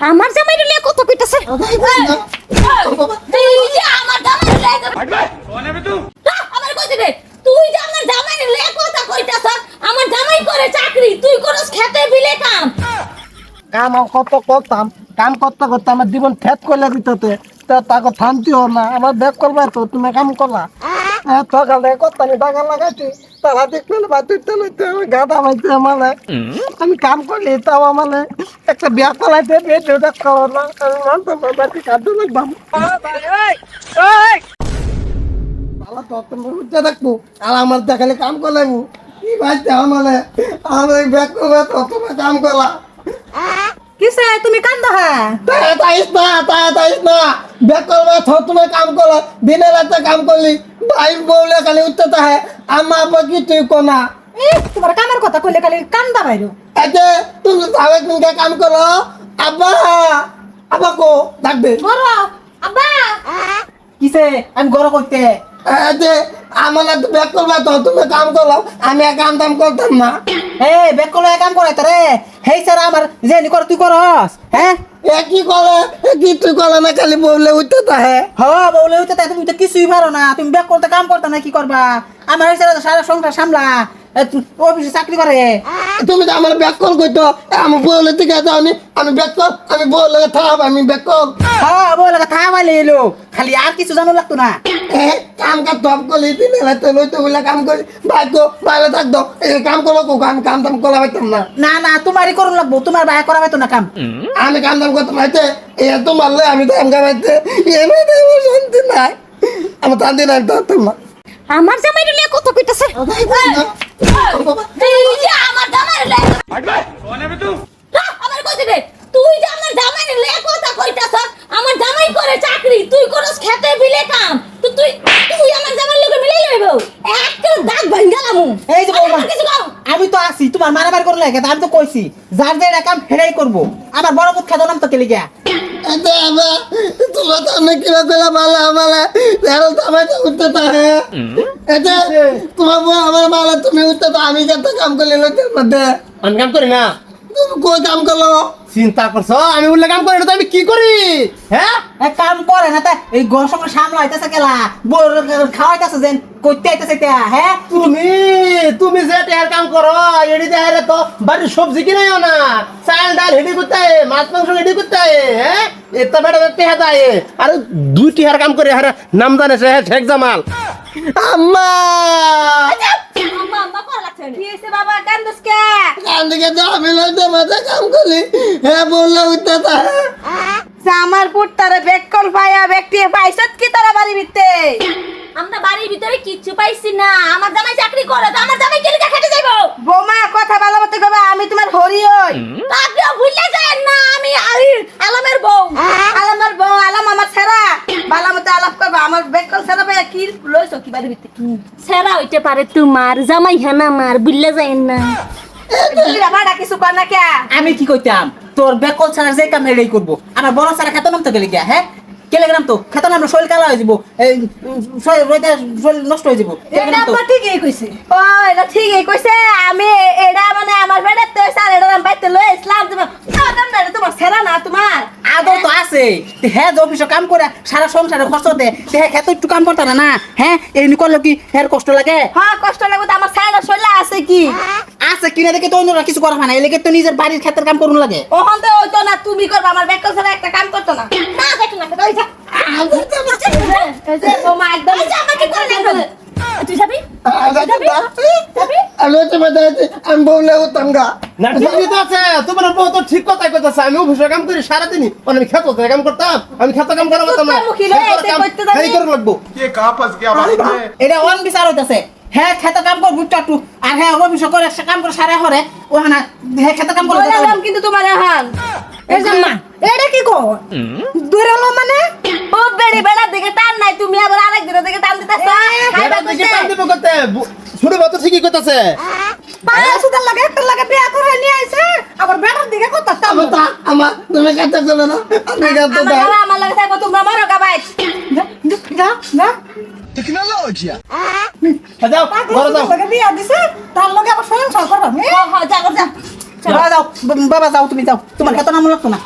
আমার জামাইরে লিয়ে কথা কইতাছে? তুই যে আমার জামাইরে লিয়ে আমার কইতে দে তুই যে আমার জামাইরে লিয়ে কথা কইতাছ? আমার জামাই করে চাকরি তুই করস খেতে বিলে কাম। কাম কত করতাম কাম করতে করতে আমার জীবন ফেট করলে দিতে তা তাকে থামতিও না আমার ব্যাগ করবা তো তুমি কাম করলা। হ্যাঁ সকালে করতাম টাকা লাগাইছি তারা দেখলে বা দেখতে লইতে আমি গাদা মাইতে আমালে আমি কাম করলি তাও আমালে একটা বিয়া করাইতে বিয়ে দেউতা করো না আমি মানতে বাড়ি কাঁদতে লাগবাম ভালো তো তুমি উঠতে থাকব আর আমার দেখালে কাম করলে কি ভাইতে আমালে আমার ব্যাগ করবে তো কাম করলা। কিসে? তুমি কান্দ হ্যাঁ? তাই তাইস না তাই তাইস না। বেক করবে তো তুমি কাম করো দিনে রাতে কাম করলি। ভাই বউলে খালি উঠতে তাহে আমা কি তুই কোনা তোমার কামের কথা কইলে খালি কান্দা বাইরো। এতে তুমি তাহলে তুমি কাম করো আব্বা আব্বা কো ডাকবে। বড় আব্বা। কিসে? আমি গরম করতে। এতে আমার বেক করবে তো তুমি কাম করো আমি কাম টাম করতাম না। এ বেক করলে কাম করে তারে হেই স্যার আমার যে নি কর তুই করস হ্যাঁ? এ কি কলে? এ কি তুই কলে না খালি বউলে উঠতে তাহে হ বলে উঠতে তাই তুমি তো কিছুই পারো না তুমি বেক করতে কাম করতে না কি করবা? আমার স্যার সারা সংসার সামলা অফিসে চাকরি করে? তুমি তো আমার ব্যাক কল করতো আমি বউলে থেকে যাওনি আমি ব্যাক কল আমি আমি ব্যাক কল হ্যাঁ এলো। খালি আর কিছু জানো লাগতো না। এ, কাম কাজ করলি দিন রাতে লইতে বলে কাম করি। ভাগ্য ভালো থাকতো এই কাম করো কো কাম কাম টাম করা পাইতাম না। না না তোমারই করুন লাগবো তোমার ভাই করা না কাম। আমি কাম টাম করতে পাইতে এ তো মারলে আমি তো কাম কামাইতে এমনি আমার শান্তি নাই। আমার শান্তি নাই না আমার জামাইরে কথা কইতাছে? আমার জামাইরে লিয়ে আমার কইতে দে তুই যে আমার জামাইরে লিয়ে কথা কইতাছ আমার জামাই করে চাকরি তুই করস খেতে বিলে কাম তো তুই তুই আমার জামাইর লগে মিলাই লইব একটা দাগ ভাঙ্গালামু এই যে বৌমা কিছু কও আমি তো আছি তোমার মারামারি করলে লাগে আমি তো কইছি যার যে কাম হেরাই করব। আমার বড় বুধ খেতো নাম তো কেলে গিয়া। তোমার আমি কিবা করলে ভালো আমালে দেখো তো উঠতে থাকে এতে তোমার বউ আমার ভালো তুমি উঠতে আমি কত কাম করলে লোকের মধ্যে। আমি কাম করি না। তুমি কই কাম করল? চিন্তা করছ? আমি বললে কাম করি না তো আমি কি করি? হ্যাঁ? এক কাম করে না তা এই সামলা হইতেছে কেলা বড় খাওয়াইতেছে যেন করতে আইতেছে তা হ্যাঁ? তুমি তুমি যে টেহার কাম করো এডি দেহারে তো বাড়ির সবজি কিনাইও না। চাল ডাল হেডি করতে মাছ মাংস হেডি করতে হয়, হ্যাঁ এটা বেটা টেহা দেয় আর দুই টিহার কাম করে হারে নাম জানে সে শেখ জামাল। আম্মা! আম্মা আম্মা করা লাগছে। কি হয়েছে বাবা কান্দস কে? কান দিকে তো আমি লইতে মাথা কাম করলি হ্যাঁ আমার পুটটারে বেক কল পায়া ব্যক্তি পাইছত কি তারা বাড়ি ভিতরে আমরা বাড়ির ভিতরে কিচ্ছু পাইছি না। আমার জামাই চাকরি করে তো আমার জামাই কেলিকা খেটে যাইবো? বোমা কথা ভালো মতো কবে আমি তোমার হরি হই। আপনিও ভুলে যায় না আমি আলমের বউ। আলামার বউ আলাম আমার ছেড়া ভালো মতো আলাপ করবে আমার বেক কল ছেড়া পায়া কি লইছ কি বাড়ি ভিতরে সেরা হইতে পারে তোমার জামাই হেনা মার বুঝলে যায় না। তুই ভাড়া কিছু কর না কে? আমি কি কইতাম? তোর বেকল ছাড়া যে কাম হেরাই করব। আমার বড় ছাড়া খেতো নাম তো কেলে গিয়া হ্যাঁ? তো খেতো নাম শরীর কালা হয়ে যাব। শরীর নষ্ট হয়ে যাব। ঠিকই কইছে। ও এটা ঠিকই কইছে। আমি এটা মানে আমার তো স্যার এটা বাইতে লই ইসলাম তোমার না তোমার ছেড়া না তোমার। আদৌ তো আছে। হ্যাঁ যে অফিসে কাম করে সারা সংসারে খরচ দে। হ্যাঁ খেতে একটু কাম করতে না হ্যাঁ? করলে কি হ্যাঁ কষ্ট লাগে? হ্যাঁ কষ্ট লাগবে তো আমার ছাড়া শৈলা আছে কি? আচ্ছা কিনে দেখে তো অন্যরা কিছু করা হয় না। এলেকে তো নিজের বাড়ির ক্ষেতের কাম করুন লাগে। ওখান তো হইতো না তুমি করব আমার ব্যাকল ছাড়া একটা কাম করতো না। আমি ঠিক কথা আমি আমি করতাম। আমি কাম লাগবো। এটা অন বিচার হইতাছে। হ্যাঁ খেত কাম করব হ্যাঁ অফিস করে সে কাম করে সারা হরে ও হ্যাঁ খেতে কাম করে বললাম কিন্তু তোমার এখন। এই যে মা এটা কি কো দূরে হলো মানে? ও বেড়ি বেড়ার দিকে টান নাই তুমি আবার আরেক দিনের দিকে টান দিতেছ। এটা দিকে টান দিব করতে ছোট বাচ্চা ঠিকই কইতাছে। পায়ে সুদার লাগে একটা লাগে বিয়া করে নিয়ে আইছে। আবার বেটার দিকে কত আমার তুমি না। আমি লাগে থাকব তোমরা মরো গাবাই না না যাও ঘরে যাও। বিয়া দিছে তার লগে আবার সংসার করবা। হ্যাঁ হ যা যা যাও। বাবা যাও তুমি যাও। তোমার খেতে নাম লাগতো না।